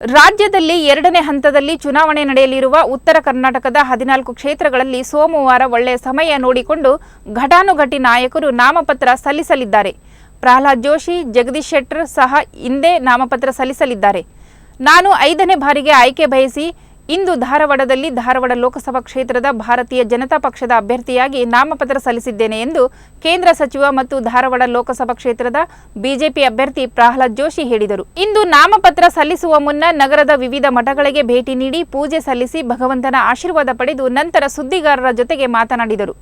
ರಾಜ್ಯದಲ್ಲಿ ಎರಡನೇ ಹಂತದಲ್ಲಿ ಚುನಾವಣೆ ನಡೆಯಲಿರುವ ಉತ್ತರ ಕರ್ನಾಟಕದ ಹದಿನಾಲ್ಕು ಕ್ಷೇತ್ರಗಳಲ್ಲಿ ಸೋಮವಾರ ಒಳ್ಳೆಯ ಸಮಯ ನೋಡಿಕೊಂಡು ಘಟಾನುಘಟಿ ನಾಯಕರು ನಾಮಪತ್ರ ಸಲ್ಲಿಸಲಿದ್ದಾರೆ. ಪ್ರಹ್ಲಾದ್ ಜೋಶಿ, ಜಗದೀಶ್ ಶೆಟ್ಟರ್ ಸಹ ಹಿಂದೆ ನಾಮಪತ್ರ ಸಲ್ಲಿಸಲಿದ್ದಾರೆ. ನಾನು ಐದನೇ ಬಾರಿಗೆ ಆಯ್ಕೆ ಬಯಸಿ ಇಂದು ಧಾರವಾಡದಲ್ಲಿ ಧಾರವಾಡ ಲೋಕಸಭಾ ಕ್ಷೇತ್ರದ ಭಾರತೀಯ ಜನತಾ ಪಕ್ಷದ ಅಭ್ಯರ್ಥಿಯಾಗಿ ನಾಮಪತ್ರ ಸಲ್ಲಿಸಿದ್ದೇನೆ ಎಂದು ಕೇಂದ್ರ ಸಚಿವ ಮತ್ತು ಧಾರವಾಡ ಲೋಕಸಭಾ ಕ್ಷೇತ್ರದ ಬಿಜೆಪಿ ಅಭ್ಯರ್ಥಿ ಪ್ರಹ್ಲಾದ್ ಜೋಶಿ ಹೇಳಿದರು. ಇಂದು ನಾಮಪತ್ರ ಸಲ್ಲಿಸುವ ಮುನ್ನ ನಗರದ ವಿವಿಧ ಮಠಗಳಿಗೆ ಭೇಟಿ ನೀಡಿ ಪೂಜೆ ಸಲ್ಲಿಸಿ ಭಗವಂತನ ಆಶೀರ್ವಾದ ಪಡೆದು ನಂತರ ಸುದ್ದಿಗಾರರ ಜೊತೆಗೆ ಮಾತನಾಡಿದರು.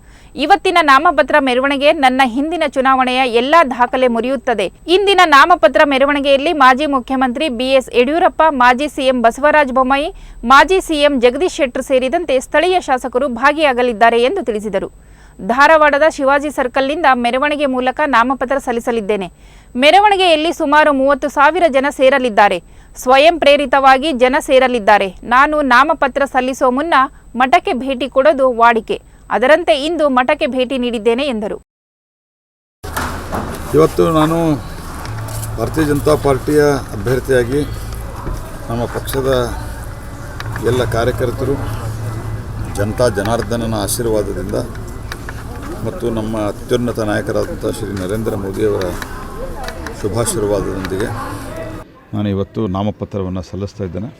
ಇವತ್ತಿನ ನಾಮಪತ್ರ ಮೆರವಣಿಗೆ ನನ್ನ ಹಿಂದಿನ ಚುನಾವಣೆಯ ಎಲ್ಲಾ ದಾಖಲೆ ಮುರಿಯುತ್ತದೆ. ಇಂದಿನ ನಾಮಪತ್ರ ಮೆರವಣಿಗೆಯಲ್ಲಿ ಮಾಜಿ ಮುಖ್ಯಮಂತ್ರಿ ಬಿಎಸ್ ಯಡಿಯೂರಪ್ಪ, ಮಾಜಿ ಸಿಎಂ ಬಸವರಾಜ ಬೊಮ್ಮಾಯಿ, ಮಾಜಿ ಸಿಎಂ ಜಗದೀಶ್ ಶೆಟ್ಟರ್ ಸೇರಿದಂತೆ ಸ್ಥಳೀಯ ಶಾಸಕರು ಭಾಗಿಯಾಗಲಿದ್ದಾರೆ ಎಂದು ತಿಳಿಸಿದರು. ಧಾರವಾಡದ ಶಿವಾಜಿ ಸರ್ಕಲ್ನಿಂದ ಮೆರವಣಿಗೆ ಮೂಲಕ ನಾಮಪತ್ರ ಸಲ್ಲಿಸಲಿದ್ದೇನೆ. ಮೆರವಣಿಗೆಯಲ್ಲಿ ಸುಮಾರು ಮೂವತ್ತು ಸಾವಿರ ಜನ ಸೇರಲಿದ್ದಾರೆ. ಸ್ವಯಂ ಪ್ರೇರಿತವಾಗಿ ಜನ ಸೇರಲಿದ್ದಾರೆ. ನಾನು ನಾಮಪತ್ರ ಸಲ್ಲಿಸೋ ಮುನ್ನ ಮಠಕ್ಕೆ ಭೇಟಿ ಕೊಡೋದು ವಾಡಿಕೆ. ಅದರಂತೆ ಇಂದು ಮಠಕ್ಕೆ ಭೇಟಿ ನೀಡಿದ್ದೇನೆ ಎಂದರು. ಇವತ್ತು ನಾನು ಭಾರತೀಯ ಜನತಾ ಪಾರ್ಟಿಯ ಅಭ್ಯರ್ಥಿಯಾಗಿ ನಮ್ಮ ಪಕ್ಷದ ಎಲ್ಲ ಕಾರ್ಯಕರ್ತರು, ಜನತಾ ಜನಾರ್ದನನ ಆಶೀರ್ವಾದದಿಂದ ಮತ್ತು ನಮ್ಮ ಅತ್ಯುನ್ನತ ನಾಯಕರಾದಂಥ ಶ್ರೀ ನರೇಂದ್ರ ಮೋದಿಯವರ ಶುಭಾಶೀರ್ವಾದದೊಂದಿಗೆ ನಾನು ಇವತ್ತು ನಾಮಪತ್ರವನ್ನು ಸಲ್ಲಿಸ್ತಾ ಇದ್ದೇನೆ.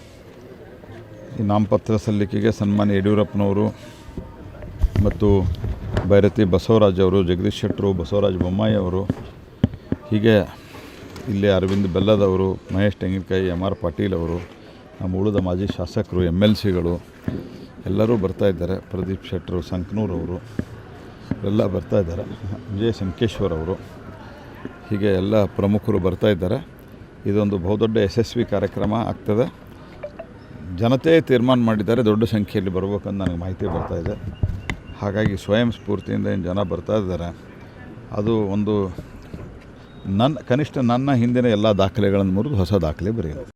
ಈ ನಾಮಪತ್ರ ಸಲ್ಲಿಕೆಗೆ ಸನ್ಮಾನ್ಯ ಯಡಿಯೂರಪ್ಪನವರು ಮತ್ತು ಭೈರತಿ ಬಸವರಾಜ್ ಅವರು, ಜಗದೀಶ್ ಶೆಟ್ಟರು, ಬಸವರಾಜ್ ಬೊಮ್ಮಾಯಿ ಅವರು, ಹೀಗೆ ಇಲ್ಲಿ ಅರವಿಂದ್ ಬೆಲ್ಲದವರು, ಮಹೇಶ್ ತೆಂಗಿನಕಾಯಿ ಎಂ ಆರ್ ಪಾಟೀಲ್ ಅವರು ನಮ್ಮ ಉಳಿದ ಮಾಜಿ ಶಾಸಕರು, ಎಂ ಎಲ್ ಸಿಗಳು ಎಲ್ಲರೂ ಬರ್ತಾ ಇದ್ದಾರೆ. ಪ್ರದೀಪ್ ಶೆಟ್ಟರು, ಸಂಕನೂರ್ ಅವರು ಎಲ್ಲ ಬರ್ತಾ ಇದ್ದಾರೆ. ವಿಜಯ್ ಸಂಕೇಶ್ವರ್ ಅವರು ಹೀಗೆ ಎಲ್ಲ ಪ್ರಮುಖರು ಬರ್ತಾ ಇದ್ದಾರೆ. ಇದೊಂದು ಬಹುದೊಡ್ಡ ಯಶಸ್ವಿ ಕಾರ್ಯಕ್ರಮ ಆಗ್ತದೆ. ಜನತೆ ತೀರ್ಮಾನ ಮಾಡಿದ್ದಾರೆ. ದೊಡ್ಡ ಸಂಖ್ಯೆಯಲ್ಲಿ ಬರಬೇಕಂತ ನನಗೆ ಮಾಹಿತಿ ಬರ್ತಾ ಇದೆ. ಹಾಗಾಗಿ ಸ್ವಯಂ ಸ್ಫೂರ್ತಿಯಿಂದ ಏನು ಜನ ಬರ್ತಾ ಇದ್ದಾರೆ. ಅದು ಒಂದು ನನ್ನ ಕನಿಷ್ಠ ನನ್ನ ಹಿಂದಿನ ಎಲ್ಲ ದಾಖಲೆಗಳನ್ನು ಮುರಿದು ಹೊಸ ದಾಖಲೆ ಬರೆಯೋದು.